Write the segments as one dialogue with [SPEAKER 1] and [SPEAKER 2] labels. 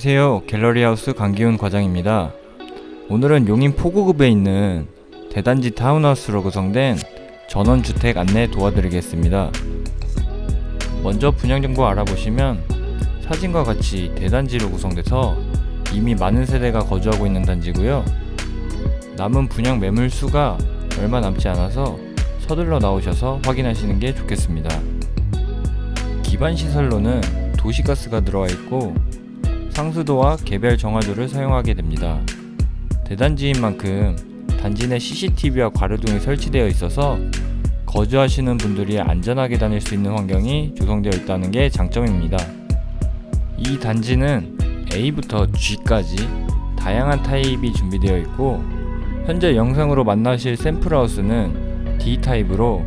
[SPEAKER 1] 안녕하세요. 갤러리하우스 강기훈 과장입니다. 오늘은 용인 포구급에 있는 대단지 타운하우스로 구성된 전원주택 안내 도와드리겠습니다. 먼저 분양 정보 알아보시면 사진과 같이 대단지로 구성돼서 이미 많은 세대가 거주하고 있는 단지고요. 남은 분양 매물 수가 얼마 남지 않아서 서둘러 나오셔서 확인하시는 게 좋겠습니다. 기반 시설로는 도시가스가 들어와 있고 상수도와 개별 정화조를 사용하게 됩니다. 대단지인 만큼 단지 내 CCTV와 가로등이 설치되어 있어서 거주하시는 분들이 안전하게 다닐 수 있는 환경이 조성되어 있다는 게 장점입니다. 이 단지는 A부터 G까지 다양한 타입이 준비되어 있고 현재 영상으로 만나실 샘플하우스는 D 타입으로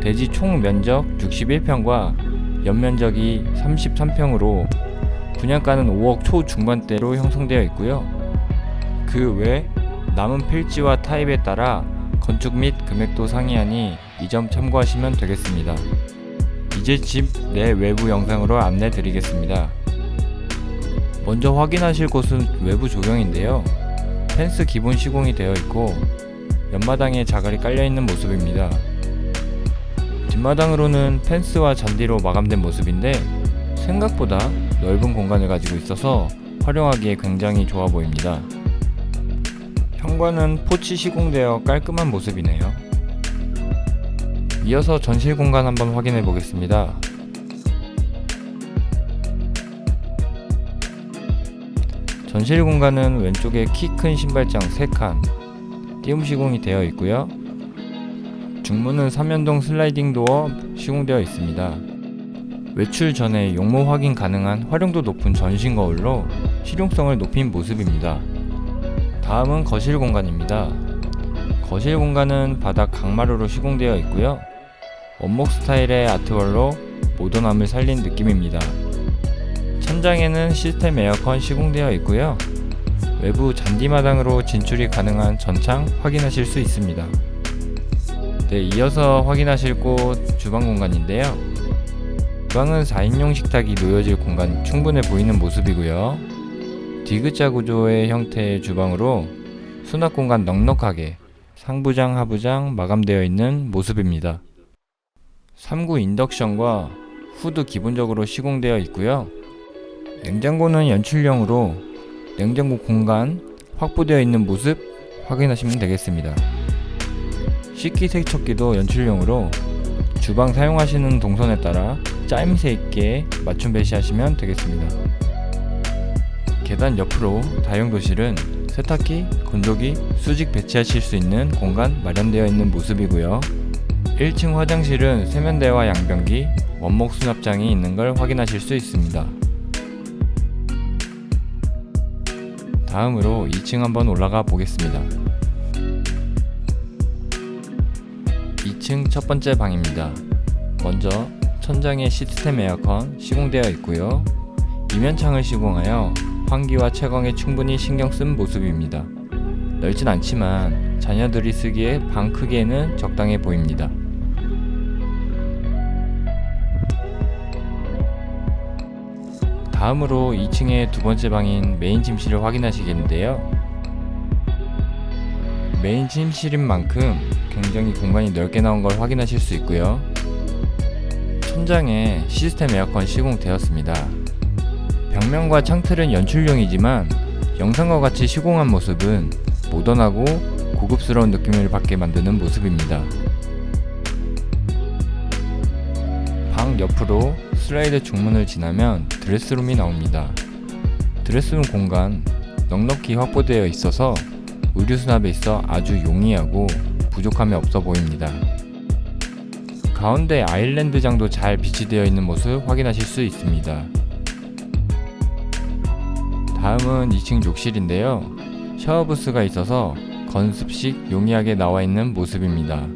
[SPEAKER 1] 대지 총 면적 61평과 연면적이 33평으로 분양가는 5억 초중반대로 형성되어 있고요. 그 외 남은 필지와 타입에 따라 건축 및 금액도 상이하니 이 점 참고하시면 되겠습니다. 이제 집 내 외부 영상으로 안내 드리겠습니다. 먼저 확인하실 곳은 외부 조경인데요. 펜스 기본 시공이 되어 있고 옆마당에 자갈이 깔려 있는 모습입니다. 뒷마당으로는 펜스와 잔디로 마감된 모습인데 생각보다 넓은 공간을 가지고 있어서 활용하기에 굉장히 좋아 보입니다. 현관은 포치 시공되어 깔끔한 모습이네요. 이어서 전실 공간 한번 확인해 보겠습니다. 전실 공간은 왼쪽에 키 큰 신발장 3칸, 띄움 시공이 되어 있고요. 중문은 3연동 슬라이딩 도어 시공되어 있습니다. 외출 전에 용모 확인 가능한 활용도 높은 전신 거울로 실용성을 높인 모습입니다. 다음은 거실 공간입니다. 거실 공간은 바닥 강마루로 시공되어 있고요. 원목 스타일의 아트월로 모던함을 살린 느낌입니다. 천장에는 시스템 에어컨 시공되어 있고요. 외부 잔디마당으로 진출이 가능한 전창 확인하실 수 있습니다. 네, 이어서 확인하실 곳 주방 공간인데요. 주방은 4인용 식탁이 놓여질 공간 충분해 보이는 모습이고요. 디귿자 구조의 형태의 주방으로 수납 공간 넉넉하게 상부장, 하부장 마감되어 있는 모습입니다. 3구 인덕션과 후드 기본적으로 시공되어 있고요. 냉장고는 연출형으로 냉장고 공간 확보되어 있는 모습 확인하시면 되겠습니다. 식기 세척기도 연출형으로 주방 사용하시는 동선에 따라 짜임새 있게 맞춤 배치하시면 되겠습니다. 계단 옆으로 다용 도실은 세탁기, 건조기, 수직 배치하실 수 있는 공간 마련되어 있는 모습이고요. 1층 화장실은 세면대와 양변기, 원목 수납장이 있는 걸 확인하실 수 있습니다. 다음으로 2층 한번 올라가 보겠습니다. 2층 첫 번째 방입니다. 먼저 천장에 시스템 에어컨 시공되어 있고요. 이면창을 시공하여 환기와 채광에 충분히 신경 쓴 모습입니다. 넓진 않지만 자녀들이 쓰기에 방 크기에는 적당해 보입니다. 다음으로 2층의 두 번째 방인 메인 침실을 확인하시겠는데요. 메인 침실인 만큼 굉장히 공간이 넓게 나온 걸 확인하실 수 있고요. 천장에 시스템 에어컨 시공되었습니다. 벽면과 창틀은 연출용이지만 영상과 같이 시공한 모습은 모던하고 고급스러운 느낌을 받게 만드는 모습입니다. 방 옆으로 슬라이드 중문을 지나면 드레스룸이 나옵니다. 드레스룸 공간 넉넉히 확보되어 있어서 의류 수납에 있어 아주 용이하고 부족함이 없어 보입니다. 가운데 아일랜드장도 잘 비치되어 있는 모습 확인하실 수 있습니다. 다음은 2층 욕실인데요. 샤워부스가 있어서 건습식 용이하게 나와 있는 모습입니다.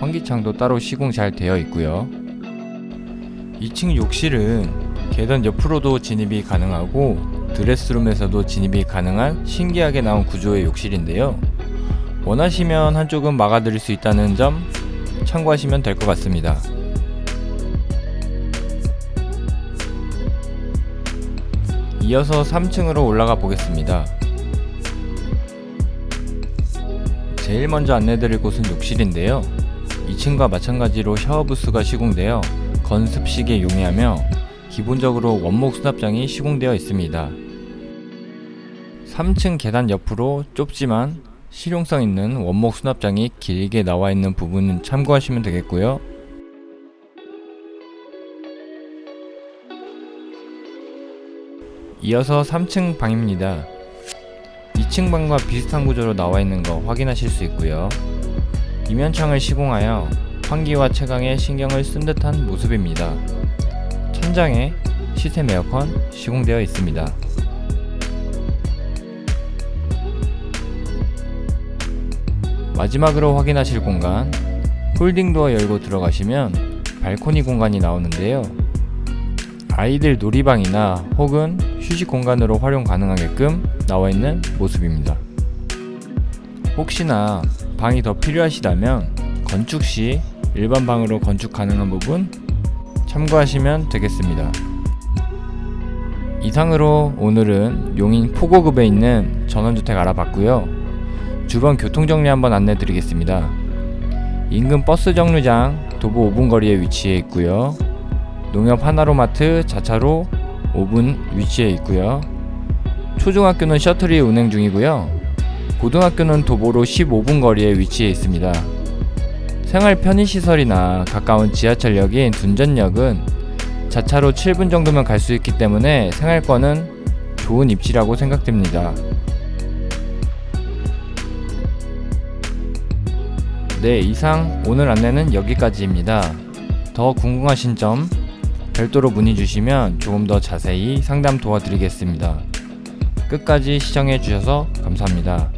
[SPEAKER 1] 환기창도 따로 시공 잘 되어 있고요. 2층 욕실은 계단 옆으로도 진입이 가능하고 드레스룸에서도 진입이 가능한 신기하게 나온 구조의 욕실인데요. 원하시면 한쪽은 막아드릴 수 있다는 점 참고하시면 될 것 같습니다. 이어서 3층으로 올라가 보겠습니다. 제일 먼저 안내드릴 곳은 욕실인데요. 2층과 마찬가지로 샤워 부스가 시공되어 건습식에 용이하며 기본적으로 원목 수납장이 시공되어 있습니다. 3층 계단 옆으로 좁지만 실용성 있는 원목 수납장이 길게 나와 있는 부분은 참고하시면 되겠고요. 이어서 3층 방입니다. 2층 방과 비슷한 구조로 나와 있는 거 확인하실 수 있고요. 이면창을 시공하여 환기와 채광에 신경을 쓴 듯한 모습입니다. 천장에 시스템 에어컨 시공되어 있습니다. 마지막으로 확인하실 공간 홀딩 도어 열고 들어가시면 발코니 공간이 나오는데요. 아이들 놀이방이나 혹은 휴식 공간으로 활용 가능하게끔 나와 있는 모습입니다. 혹시나 방이 더 필요하시다면 건축 시 일반 방으로 건축 가능한 부분 참고하시면 되겠습니다. 이상으로 오늘은 용인 포고급에 있는 전원주택 알아봤고요. 주변 교통 정리 한번 안내 드리겠습니다. 인근 버스 정류장 도보 5분 거리에 위치해 있고요. 농협 하나로마트 자차로 5분 위치해 있고요. 초중학교는 셔틀이 운행 중이고요. 고등학교는 도보로 15분 거리에 위치해 있습니다. 생활 편의시설이나 가까운 지하철역인 둔전역은 자차로 7분 정도면 갈 수 있기 때문에 생활권은 좋은 입지라고 생각됩니다. 네, 이상 오늘 안내는 여기까지입니다. 더 궁금하신 점 별도로 문의 주시면 조금 더 자세히 상담 도와드리겠습니다. 끝까지 시청해 주셔서 감사합니다.